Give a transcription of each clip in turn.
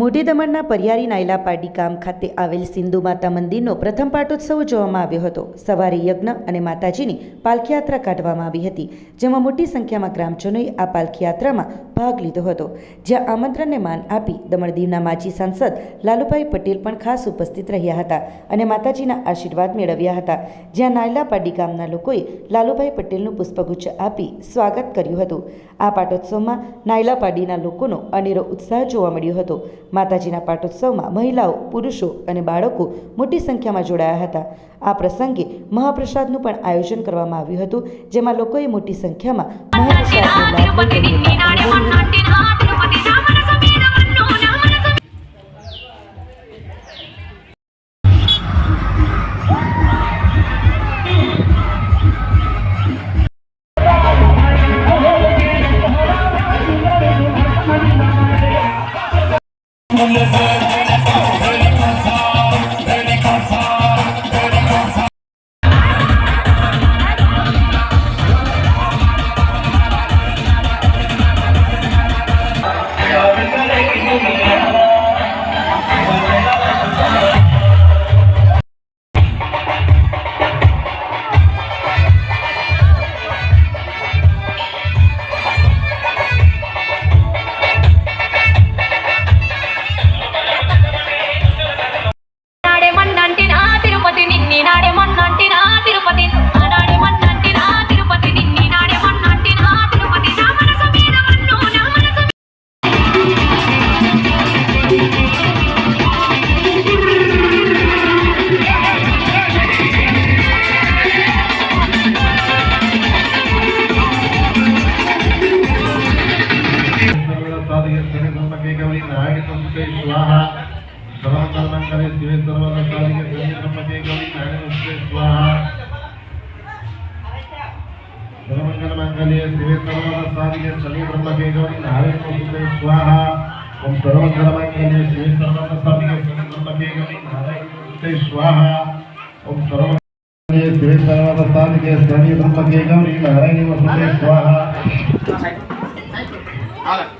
મોટી દમણના પરિયારી નાયલા પાડી ગામ ખાતે આવેલ સિંધુ માતા મંદિરનો પ્રથમ પાટોત્સવ જોવામાં આવ્યો હતો. સવારે યજ્ઞ અને માતાજીની પાલખીયાત્રા કાઢવામાં આવી હતી, જેમાં મોટી સંખ્યામાં ગ્રામજનોએ આ પાલખીયાત્રામાં ભાગ લીધો હતો. જ્યાં આમંત્રણને માન આપી દમણ દીવના માજી સાંસદ લાલુભાઈ પટેલ પણ ખાસ ઉપસ્થિત રહ્યા હતા અને માતાજીના આશીર્વાદ મેળવ્યા હતા. જ્યાં નાયલા પાડી ગામના લોકોએ લાલુભાઈ પટેલનું પુષ્પગુચ્છ આપી સ્વાગત કર્યું હતું. આ પાટોત્સવમાં નાયલા પાડીના લોકોનો અનેરો ઉત્સાહ જોવા મળ્યો હતો. માતાજીના પાટોત્સવમાં મહિલાઓ પુરુષો અને બાળકો મોટી સંખ્યામાં જોડાયા હતા. આ પ્રસંગે મહાપ્રસાદનું પણ આયોજન કરવામાં આવ્યું હતું જેમાં લોકોએ મોટી સંખ્યામાં મહાપ્રસાદનો લાભ Let's go. శనిధర్మకే గౌరీ నారాయణ సంస్థే స్వాహ సర్వకర్మంకరే శివే సర్వకర్తాదికే శనిధర్మకే గౌరీ నారాయణ సంస్థే స్వాహ సర్వమంగళ మంగళే శివే సర్వకర్తాదికే శని బ్రహ్మకే గౌరీ నారాయణ సంస్థే స్వాహ ఓం సర్వమంగళ మంగళే శివే సర్వకర్తాదికే శని బ్రహ్మకే గౌరీ నారాయణ సంస్థే స్వాహ ఓం సర్వ శివే సర్వకర్తాదికే శని బ్రహ్మకే గౌరీ నారాయణ సంస్థే స్వాహ Got it.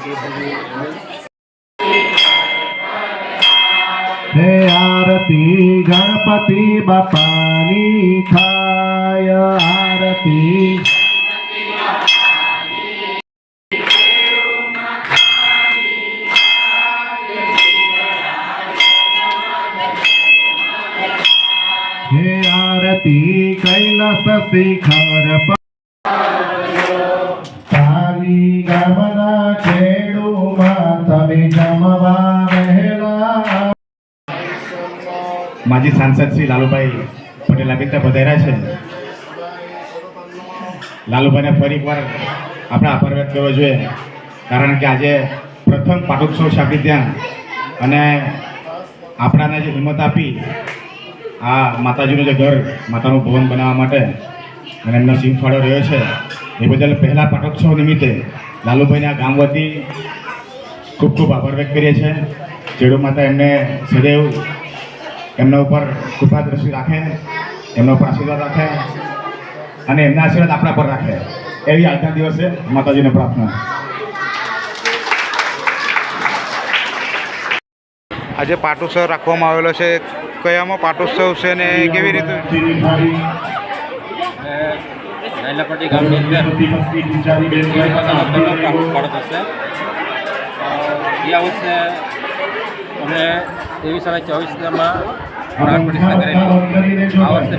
હે આરતી ગણપતિ બાપાની થાય આરતી. હે આરતી કૈલાસ શિખર પર માજી સાંસદ શ્રી લાલુભાઈ પટેલ રીતે પધાર્યા છે. લાલુભાઈને ફરી એકવાર આપણે આભાર વ્યક્ત કરવો જોઈએ. કારણ કે આજે પ્રથમ પાટોત્સવ છે આપણી ત્યાં. અને આપણાને જે હિંમત આપી આ માતાજીનું જે ઘર, માતાનું ભવન બનાવવા માટે અને એમનો સિંહ ફાળો રહ્યો છે, એ બદલ પહેલા પાટોત્સવ નિમિત્તે લાલુભાઈના ગામ વતી ખૂબ ખૂબ આભાર વ્યક્ત કરીએ છીએ. ચેડુ માતા એમને સદૈવ એમના ઉપર કૃપા દ્રષ્ટિ રાખે એમના ઉપર આશીર્વાદ રાખે અને એમના આશીર્વાદ આપણા પર રાખે. એવી આજના દિવસે માતાજીને પ્રાર્થના. આજે પાટોત્સવ રાખવામાં આવેલો છે. કયામાં પાટોત્સવ છે ને કેવી રીતે? નાયલાપટ્ટી ગામની અંદર ગયા વર્ષે અમે ત્રેવીસ અને ચોવીસમાં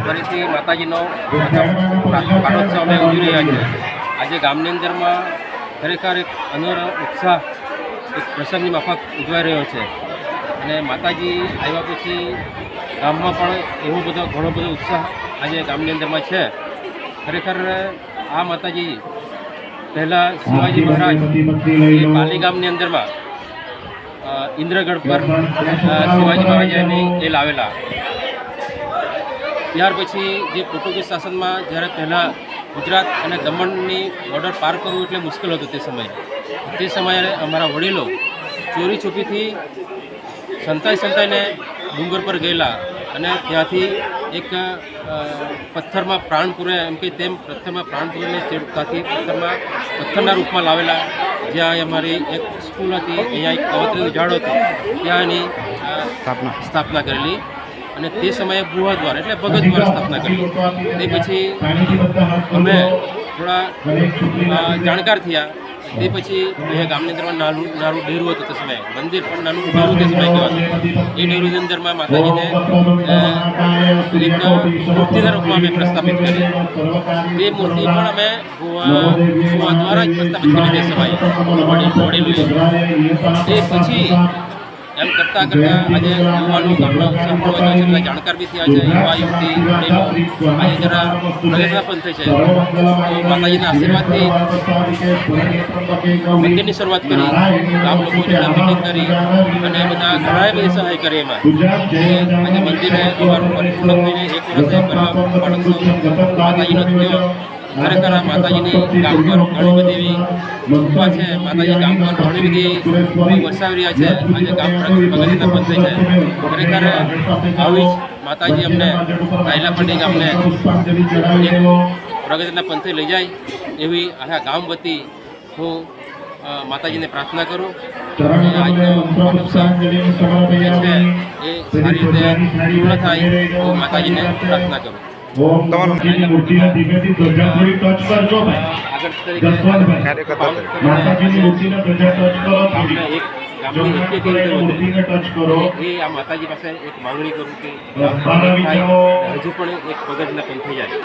ફરીથી માતાજીનો અમે ઉજવી રહ્યા છીએ. આજે ગામની અંદરમાં ખરેખર એક અનેરો ઉત્સાહ, એક પ્રસંગની માફક ઉજવાઈ રહ્યો છે. અને માતાજી આવ્યા પછી ગામમાં પણ એવો બધો, ઘણો બધો ઉત્સાહ આજે ગામની અંદરમાં છે. ખરેખર આ માતાજી પહેલાં શિવાજી મહારાજ એ પાલી ગામની અંદરમાં ઇન્દ્રગઢ પર શિવાજી મહારાજાને એ લાવેલા. ત્યાર પછી જે પોર્ટુગીઝ શાસનમાં જ્યારે પહેલાં ગુજરાત અને દમણની બોર્ડર પાર કરવું એટલે મુશ્કેલ હતું તે સમયે. તે સમયે અમારા વડીલો ચોરી છુપીથી સંતાઈ સંતાઈને ડુંગર પર ગયેલા અને ત્યાંથી એક પથ્થરમાં પ્રાણ પૂરે એમ કે તેમ પથ્થરમાં પ્રાણ પૂરેને ત્યાંથી પથ્થરમાં, પથ્થરના રૂપમાં લાવેલા. જ્યાં અમારી એક સ્કૂલ હતી અહીંયા એક કવત્રીનું ઝાડ હતું. ત્યાંની સ્થાપના. સ્થાપના કરેલી અને તે સમયે બુહા દ્વારા એટલે ભગત દ્વારા સ્થાપના કરી તે પછી અમે થોડા જાણકાર થયા. તે પછી અહીંયા ગામની અંદરમાં નાનું નાનું ડેરું હતું તે સમયે, મંદિર પણ નાનું ડેરું તે સમયે કહેવાતું એ ડેરુની અંદરમાં માતાજીને મૂર્તિના રૂપમાં અમે પ્રસ્થાપિત કરી. તે મૂર્તિ પણ અમે દ્વારા જ પ્રસ્થાપિત કરી તે તે પછી એમ કરતાં કરતાં આજે યુવાનો ગામના છે બધા જાણકાર બી થયા છે, યુવા યુવતી આજે જરા પ્રગતિના પણ થઈ છે. તો માતાજીના આશીર્વાદથી મંદિરની શરૂઆત કરી, ગામ લોકો જોડે મિટિંગ કરી અને બધા ઘણાએ બધી સહાય કરી એમાં. આજે મંદિરે અમારું પરિપૂર્ણ થઈને એક વર્ષે માતાજીનો ખરેખર આ માતાજીની ગામ પર ઘણી બધી એવી કૃપા છે. માતાજી ગામ પર ઘણી બધી વરસાવી રહ્યા છે. આજે ગામ પ્રગતિ બંધ થઈ છે. ખરેખર આવી માતાજી અમને રાયલાપટ્ટી પંડિત એક પ્રગતિના પંથે લઈ જાય એવી આખા ગામ વતી હું માતાજીને પ્રાર્થના કરું. આજનો છે, એ સારી રીતે પૂર્ણ થાય હું માતાજીને પ્રાર્થના કરું. માતાજી પાસે એક માંગણી કરું કે હજુ પણ એક પગથના પંથે જાય.